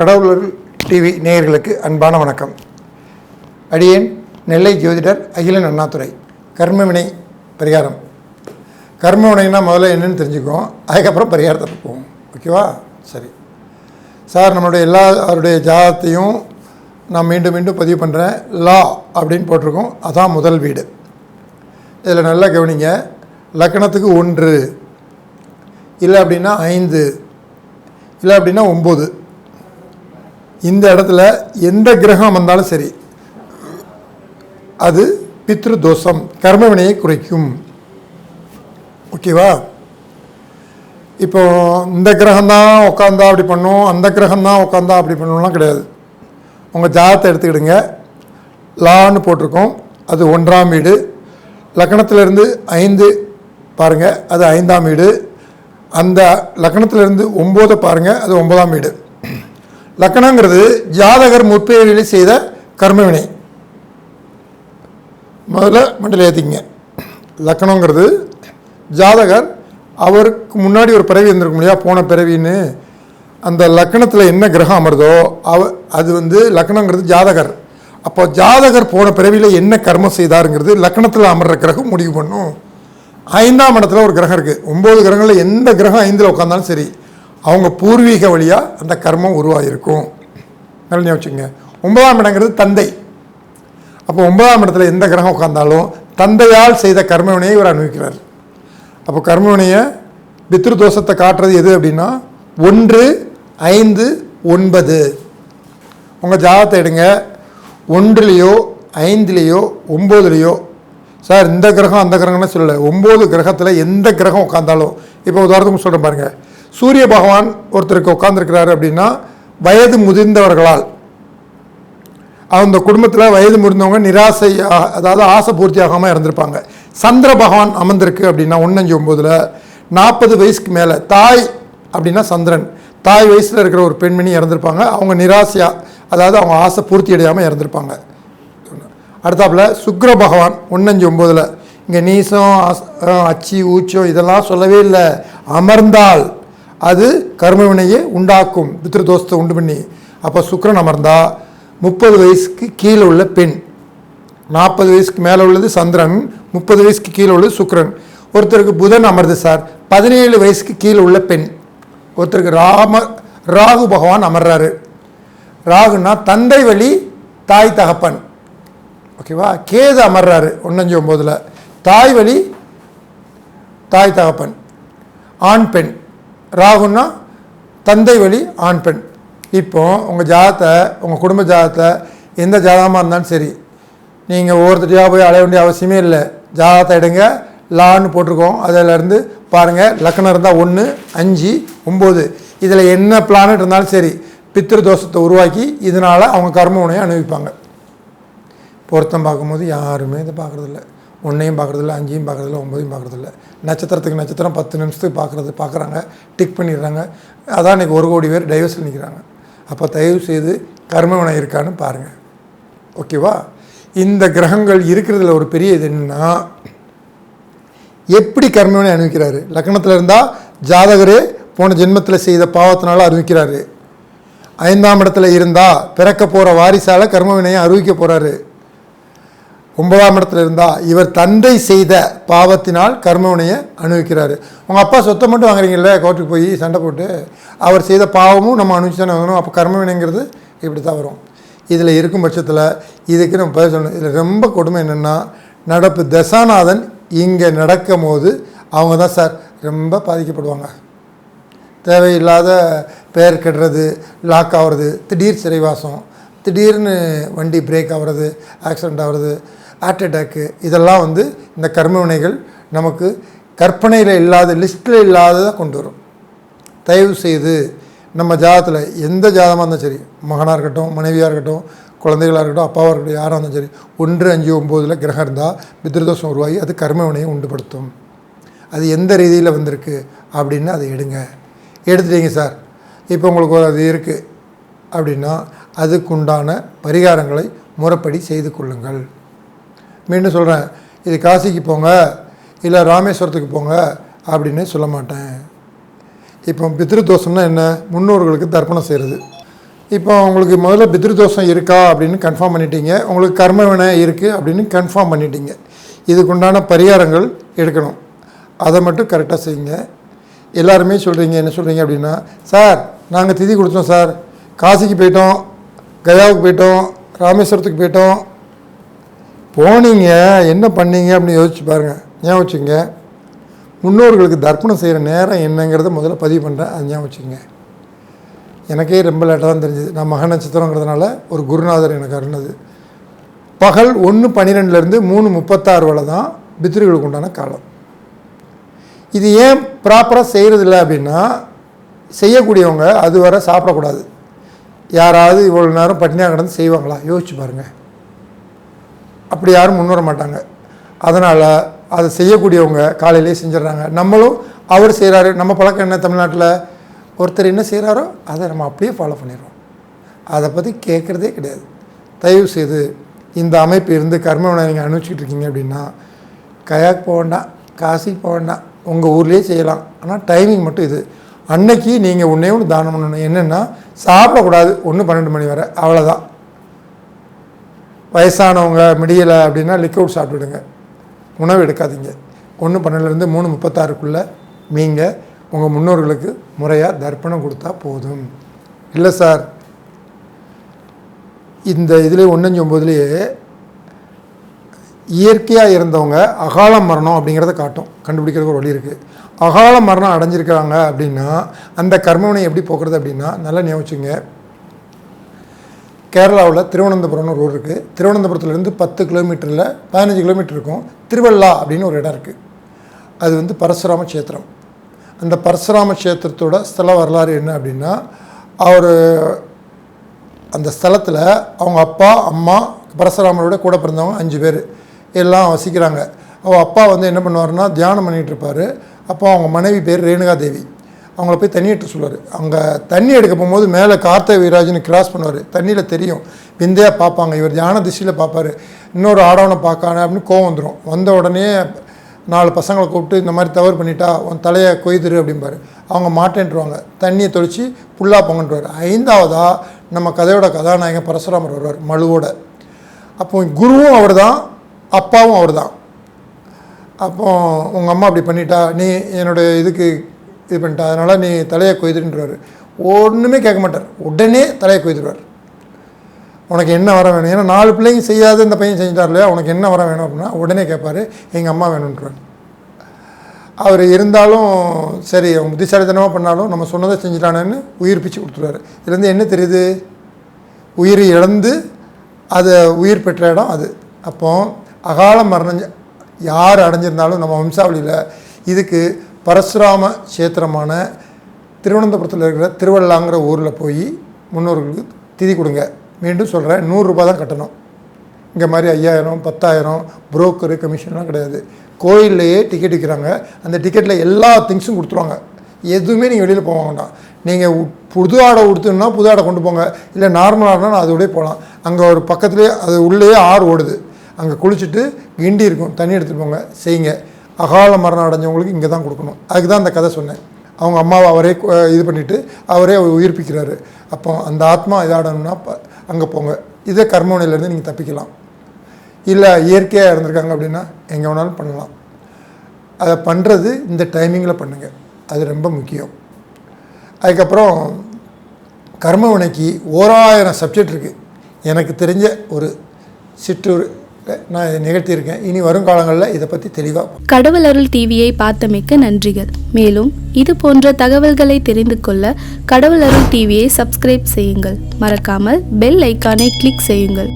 கடவுளர் TV நேயர்களுக்கு அன்பான வணக்கம். அடியேன் நெல்லை ஜோதிடர் அகிலன் அண்ணாதுரை கர்மவினை பரிகாரம். கர்மவினைனா முதல்ல என்னன்னு தெரிஞ்சுக்குவோம் அதுக்கப்புறம் பரிகாரத்தை போவோம். ஓகேவா சரி. சார் நம்மளுடைய எல்லா அவருடைய ஜாதத்தையும் நான் மீண்டும் மீண்டும் பதிவு பண்ணுறேன் லா அப்படின்னு போட்டிருக்கோம். அதான் முதல் வீடு. இதில் நல்லா கவனிங்க. லக்கணத்துக்கு ஒன்று. இல்லை அப்படின்னா ஐந்து. இல்லை அப்படின்னா ஒம்பது. இந்த இடத்துல எந்த கிரகம் வந்தாலும் சரி அது பித்ரு தோஷம் கர்மவினையை குறைக்கும். ஓகேவா? இப்போ இந்த கிரகம் தான் உட்காந்தா அப்படி பண்ணும் அந்த கிரகம் தான் உட்காந்தா அப்படி பண்ணணும்லாம் கிடையாது. உங்கள் ஜாதத்தை எடுத்துக்கிடுங்க. லான்னு போட்டிருக்கோம். அது ஒன்றாம் வீடு. லக்கணத்திலிருந்து ஐந்து பாருங்கள் அது ஐந்தாம் வீடு. அந்த லக்கணத்திலிருந்து ஒம்போதை பாருங்கள் அது ஒன்பதாம் வீடு. லக்கணங்கிறது ஜாதகர் முற்பேரில் செய்த கர்மவினை. முதல்ல மண்டல ஏற்றிக்கங்க லக்கணங்கிறது ஜாதகர் அவருக்கு முன்னாடி ஒரு பிறவி இருந்திருக்கும் இல்லையா? போன பிறவின்னு. அந்த லக்கணத்தில் என்ன கிரகம் அமருதோ அவ அது வந்து லக்கணங்கிறது ஜாதகர். அப்போ ஜாதகர் போன பிறவியில் என்ன கர்மம் செய்தாருங்கிறது லக்கணத்தில் அமர்ற கிரகம் முடிவு பண்ணும். ஐந்தாம் இடத்துல ஒரு கிரகம் இருக்குது ஒம்பது கிரகங்களில் எந்த கிரகம் ஐந்தில் உட்காந்தாலும் சரி. அவங்க பூர்வீக வழியாக அந்த கர்மம் உருவாகிருக்கும் நல்லா வச்சுங்க ஒன்பதாம் இடங்கிறது தந்தை. அப்போ ஒன்பதாம் இடத்துல எந்த கிரகம் உட்கார்ந்தாலும் தந்தையால் செய்த கர்மவினையை இவர் அனுபவிக்கிறார். அப்போ கர்மவினையை பித்ரு தோஷத்தை காட்டுறது எது அப்படின்னா ஒன்று ஐந்து ஒன்பது. உங்கள் ஜாதகத்தை எடுங்க. ஒன்றுலேயோ ஐந்துலேயோ ஒம்போதுலேயோ சார் இந்த கிரகம் அந்த கிரகம்னு சொல்லலை. ஒம்பது கிரகத்தில் எந்த கிரகம் உட்காந்தாலும் இப்போ உதாரணத்துக்கு சொல்கிறேன் பாருங்கள் சூரிய பகவான் ஒருத்தருக்கு உட்காந்துருக்கிறாரு அப்படின்னா வயது முதிர்ந்தவர்களால். அந்த குடும்பத்தில் வயது முதிர்ந்தவங்க நிராசை அதாவது ஆசை பூர்த்தியாகாமல் இறந்துருப்பாங்க சந்திர பகவான் அமர்ந்திருக்கு அப்படின்னா ஒன்னஞ்சு ஒம்போதில் நாற்பது வயசுக்கு மேலே தாய் அப்படின்னா சந்திரன். தாய் வயசில் இருக்கிற ஒரு பெண்மணி இறந்துருப்பாங்க. அவங்க நிராசையாக அதாவது அவங்க ஆசை பூர்த்தி அடையாமல் இறந்துருப்பாங்க. அடுத்தாப்புல சுக்ர பகவான் ஒன்னஞ்சு ஒம்போதில் இங்கே நீசம் அச்சி ஊச்சம் இதெல்லாம் சொல்லவே இல்லை. அமர்ந்தால். அது கர்மவினையை உண்டாக்கும். பித்ருதோஷத்தை உண்டு பண்ணி. அப்போ சுக்கரன் அமர்ந்தா முப்பது வயசுக்கு கீழே உள்ள பெண். நாற்பது வயசுக்கு மேலே உள்ளது சந்திரன் முப்பது வயசுக்கு கீழே உள்ளது சுக்கரன். ஒருத்தருக்கு புதன் அமருது சார் பதினேழு வயசுக்கு கீழே உள்ள பெண். ஒருத்தருக்கு ராம ராகு பகவான் அமர்றாரு. ராகுன்னா தந்தை வழி தாய் தகப்பன். ஓகேவா? கேது அமர்றாரு ஒன்னஞ்சு ஒம்போதில். தாய் வழி தாய் தகப்பன். ஆண் பெண். ராகுன்னா தந்தை வழி ஆண் பெண். இப்போ உங்கள் ஜாதத்தை உங்கள் குடும்ப ஜாதத்தை எந்த ஜாதகமாக இருந்தாலும் சரி நீங்கள் ஒவ்வொருத்தரையாக போய் அலைய வேண்டிய அவசியமே இல்லை. ஜாதகத்தை எடுங்க லான்னு போட்டிருக்கோம். அதிலேருந்து பாருங்கள் லக்னம் இருந்தால் ஒன்று அஞ்சு ஒம்பது இதில் என்ன பிளானட் இருந்தாலும் சரி பித்திரு தோஷத்தை உருவாக்கி இதனால் அவங்க கர்ம உணையை அனுபவிப்பாங்க. பொருத்தம் பார்க்கும்போது யாருமே இதை பார்க்குறதில்ல. ஒன்றையும் பார்க்குறதில்ல அஞ்சையும் பார்க்குறதில்ல ஒம்பதையும் பார்க்குறதில்ல. நட்சத்திரத்துக்கு நட்சத்திரம் பத்து நிமிஷத்துக்கு பார்க்குறது பார்க்குறாங்க டிக் பண்ணிடுறாங்க. அதான் இன்றைக்கி ஒரு கோடி பேர் டைவர்ஸில் நிற்கிறாங்க அப்போ தயவு செய்து கர்மவினை இருக்கான்னு பாருங்கள் ஓகேவா இந்த கிரகங்கள் இருக்கிறதுல ஒரு பெரிய இது என்னன்னா எப்படி கர்மவினை அனுபவிக்கிறாரு? லக்னத்தில் இருந்தால் ஜாதகரே போன ஜென்மத்தில் செய்த பாவத்தினால அறிவிக்கிறாரு ஐந்தாம் இடத்துல இருந்தால் பிறக்க போகிற வாரிசால் கர்மவினையை அறிவிக்க போகிறாரு ஒன்பதாம் இடத்துல இருந்தால் இவர் தந்தை செய்த பாவத்தினால் கர்மவினையை அனுபவிக்கிறாரு. உங்கள் அப்பா சொத்தை மட்டும் வாங்குறீங்கல்ல கோர்ட்டுக்கு போய் சண்டை போட்டு அவர் செய்த பாவமும் நம்ம அனுபவிச்சு தானே வாங்கணும் அப்போ கர்மவினைங்கிறது இப்படி தான் வரும். இதில் இருக்கும் பட்சத்தில் இதுக்கு நம்ம பதில் சொல்லணும். இதில் ரொம்ப கொடுமை என்னென்னா நடப்பு தசாநாதன் இங்கே நடக்கும் போது அவங்க தான் சார் ரொம்ப பாதிக்கப்படுவாங்க. தேவையில்லாத பெயர் கெடுறது லாக் ஆகிறது திடீர் சிறைவாசம் திடீர்னு வண்டி பிரேக் ஆகிறது ஆக்சிடெண்ட் ஆகிறது ஹார்ட் அட்டாக்கு இதெல்லாம் வந்து இந்த கர்மவினைகள் நமக்கு கற்பனையில் இல்லாத லிஸ்ட்டில் இல்லாததை கொண்டு வரும். தயவு செய்து நம்ம ஜாதத்தில் எந்த ஜாதமாக இருந்தாலும் சரி மகனாக இருக்கட்டும் மனைவியாக இருக்கட்டும் குழந்தைகளாக இருக்கட்டும் அப்பாவாக இருக்கட்டும் யாராக இருந்தாலும் சரி ஒன்று அஞ்சு ஒம்போதில் கிரகம் இருந்தால் பித்ருதோஷம் உருவாகி அது கர்மவினையை உண்டுபடுத்தும். அது எந்த ரீதியில் வந்திருக்கு அப்படின்னு அதை எடுங்க. எடுத்துட்டீங்க சார். இப்போ உங்களுக்கு ஒரு அது இருக்குது அப்படின்னா அதுக்குண்டான பரிகாரங்களை முறைப்படி செய்து கொள்ளுங்கள். மீண்டும் சொல்கிறேன் இது காசிக்கு போங்க இல்லை ராமேஸ்வரத்துக்கு போங்க அப்படின்னு சொல்ல மாட்டேன். இப்போ பித்ரு தோஷம்னா என்ன? முன்னோர்களுக்கு தர்ப்பணம் செய்கிறது இப்போ உங்களுக்கு முதல்ல பித்ருதோஷம் இருக்கா அப்படின்னு கன்ஃபார்ம் பண்ணிட்டீங்க. உங்களுக்கு கர்ம வினை இருக்குது அப்படின்னு கன்ஃபார்ம் பண்ணிட்டீங்க. இதுக்குண்டான பரிகாரங்கள் எடுக்கணும். அதை மட்டும் கரெக்டாக செய்யுங்க. எல்லாருமே சொல்கிறீங்க என்ன சொல்கிறீங்க அப்படின்னா சார் நாங்கள் திதி கொடுத்தோம் சார். காசிக்கு போயிட்டோம் கயாவுக்கு போயிட்டோம் ராமேஸ்வரத்துக்கு போயிட்டோம் போனீங்க என்ன பண்ணீங்க அப்படின்னு யோசிச்சு பாருங்கள் ஞாபகம் வச்சுங்க முன்னோர்களுக்கு தர்ப்பணம் செய்கிற நேரம் என்னங்கிறத முதல்ல பதிவு பண்ணுறேன் அது ஞாபகம் வச்சுங்க எனக்கே ரொம்ப லேட்டாக தான் தெரிஞ்சுது. நான் மக நட்சத்திரங்கிறதுனால ஒரு குருநாதர் எனக்கு அருணது பகல் ஒன்று பன்னிரெண்டுலேருந்து மூணு முப்பத்தாறு வரை தான் பித்திரிகளுக்கு உண்டான காலம். இது ஏன் ப்ராப்பராக செய்கிறதில்ல அப்படின்னா செய்யக்கூடியவங்க அது வரை சாப்பிடக்கூடாது. யாராவது இவ்வளோ நேரம் பட்டினியாக கிடந்து செய்வாங்களா? யோசிச்சு பாருங்கள் அப்படி யாரும் முன் வர மாட்டாங்க. அதனால் அதை செய்யக்கூடியவங்க காலையிலே செஞ்சிடறாங்க. நம்மளும் அவர் செய்கிறாரு நம்ம பழக்கம் என்ன தமிழ்நாட்டில்? ஒருத்தர் என்ன செய்கிறாரோ அதை நம்ம அப்படியே ஃபாலோ பண்ணிடுறோம். அதை பற்றி கேட்குறதே கிடையாது. தயவு செய்து இந்த அமைப்பு இருந்து கர்மவினை நீங்கள் அனுபவிச்சுட்டு இருக்கீங்க அப்படின்னா கயாக் போக வேண்டாம் காசிக்கு போக வேண்டாம். உங்கள் ஊர்லேயே செய்யலாம். ஆனால் டைமிங் மட்டும் இது. அன்னைக்கு நீங்கள் ஒன்றே ஒன்று தானம் பண்ணணும். என்னென்னா சாப்பிடக்கூடாது. ஒன்று பன்னெண்டு மணி வரை. அவ்வளோதான் வயசானவங்க முடியலை அப்படின்னா லிக்விட் சாப்பிட்டுடுங்க உணவு எடுக்காதீங்க. ஒன்று பன்னெண்டுலேருந்து மூணு முப்பத்தாறுக்குள்ளே நீங்கள் உங்கள் முன்னோர்களுக்கு முறையாக தர்ப்பணம் கொடுத்தா போதும். இல்லை சார். இந்த இதில் ஒன்றஞ்சு ஒம்போதுலேயே இயற்கையாக இருந்தவங்க அகால மரணம் அப்படிங்கிறத காட்டும். கண்டுபிடிக்கிறதுக்கு ஒரு வழி இருக்குது அகால மரணம் அடைஞ்சிருக்கிறாங்க அப்படின்னா அந்த கர்மவினை எப்படி போக்குறது அப்படின்னா நல்லா நியமிச்சுங்க கேரளாவில் திருவனந்தபுரம்னு ஒரு ஊர் இருக்குது திருவனந்தபுரத்துலேருந்து பத்து கிலோமீட்டரில் பதினஞ்சு கிலோமீட்டர் இருக்கும். திருவள்ளா அப்படின்னு ஒரு இடம் இருக்குது அது வந்து பரசுராம கஷேத்திரம். அந்த பரசுராம கஷேத்திரத்தோட ஸ்தல வரலாறு என்ன அப்படின்னா அவர் அந்த ஸ்தலத்தில் அவங்க அப்பா அம்மா பரசுராமரோட கூட பிறந்தவங்க அஞ்சு பேர். எல்லாம் வசிக்கிறாங்க. அவள் அப்பா வந்து என்ன பண்ணுவாருன்னா தியானம் பண்ணிகிட்டு இருப்பார். அப்போ அவங்க மனைவி பேர் ரேணுகா தேவி அவங்கள போய் தண்ணி எடுத்து சொல்லுவார். அங்கே தண்ணி எடுக்க போகும்போது மேலே கார்த்த வீராஜ்னு கிராஸ் பண்ணுவார். தண்ணியில் தெரியும். விந்தையாக பார்ப்பாங்க. இவர் தியான திசையில் பார்ப்பார். இன்னொரு ஆடவனை பார்க்கானே அப்படின்னு கோவம் வந்துடும் வந்த உடனே நாலு பசங்களை கூப்பிட்டு இந்த மாதிரி தவறு பண்ணிட்டா உன் தலையை கொய்துரு அப்படிம்பாரு. அவங்க மாட்டேன்ட்டுருவாங்க தண்ணியை தொளித்து புல்லா பொங்கன்றுவார். ஐந்தாவதாக நம்ம கதையோட கதாநாயகன் பரசுராமர் வருவார் மழுவோட. அப்போ குருவும் அவர் தான் அப்பாவும் அவர் தான் அப்போ உங்கள் அம்மா அப்படி பண்ணிட்டா நீ என்னோடய இதுக்கு இது பண்ணிட்டா அதனால் நீ தலையை கொய்துன்றாரு. ஒன்றுமே கேட்க மாட்டார். உடனே தலையை கொய்துடுவார் உனக்கு என்ன வர வேணும்? ஏன்னா நாலு பிள்ளைங்க செய்யாத இந்த பையன் செஞ்சிட்டார் இல்லையா? உனக்கு என்ன வர வேணும் அப்படின்னா உடனே கேட்பார் எங்கள் அம்மா வேணுன்றார் அவர் இருந்தாலும் சரி அவங்க புத்திசாலித்தனமாக பண்ணாலும் நம்ம சொன்னதை செஞ்சிட்டானேன்னு உயிர் பிச்சு கொடுத்துருவாரு. இதுலேருந்து என்ன தெரியுது? உயிர் இழந்து அதை உயிர் பெற்ற இடம் அது. அப்போ அகால மரணம் யார் அடைஞ்சிருந்தாலும் நம்ம வம்சாவளியில் இதுக்கு பரசுராம கஷேத்திரமான திருவனந்தபுரத்தில் இருக்கிற திருவள்ளாங்கிற ஊரில் போய் முன்னோர்களுக்கு திதி கொடுங்க. மீண்டும் சொல்கிறேன் நூறுரூபா தான் கட்டணும். இங்கே மாதிரி ஐயாயிரம் பத்தாயிரம் புரோக்கரு கமிஷன்லாம் கிடையாது. கோயில்லையே டிக்கெட் விற்கிறாங்க அந்த டிக்கெட்டில் எல்லா திங்ஸும் கொடுத்துருவாங்க. எதுவுமே நீங்கள் வெளியில் போக வேண்டாம். நீங்கள் புது ஆடை உடுத்துனா புது ஆடை கொண்டு போங்க. இல்லை நார்மல் ஆடைனா அதோடய போகலாம். அங்கே ஒரு பக்கத்துலேயே அது உள்ளேயே ஆறு ஓடுது. அங்கே குளிச்சுட்டு கிண்டி இருக்கும். தண்ணி எடுத்துகிட்டு போங்க. செய்யுங்க. அகால மரணம் அடைஞ்சவங்களுக்கு இங்கே தான் கொடுக்கணும். அதுக்கு தான் அந்த கதை சொன்னேன். அவங்க அம்மாவை அவரே இது பண்ணிவிட்டு அவரே உயிர்ப்பிக்கிறாரு. அப்போ அந்த ஆத்மா இதாடணும்னா அங்கே போங்க. இதே கர்மவினையிலேருந்து நீங்கள் தப்பிக்கலாம். இல்லை இயற்கையாக இருந்திருக்காங்க அப்படின்னா எங்கே வேணாலும் பண்ணலாம். அதை பண்ணுறது இந்த டைமிங்கில் பண்ணுங்கள் அது ரொம்ப முக்கியம். அதுக்கப்புறம் கர்மவினைக்கு ஓராயிரம் சப்ஜெக்ட் இருக்குது எனக்கு தெரிஞ்ச ஒரு சிற்றூர் நான் இதை நிகழ்த்தியிருக்கேன். இனி வருங்காலங்களில் இதை பற்றி தெளிவாக கடவுள் அருள் டிவியை பார்த்தமைக்க நன்றிகள். மேலும் இது போன்ற தகவல்களை தெரிந்து கொள்ள கடவுள் அருள் டிவியை சப்ஸ்கிரைப் செய்யுங்கள். மறக்காமல் பெல் ஐக்கானை கிளிக் செய்யுங்கள்.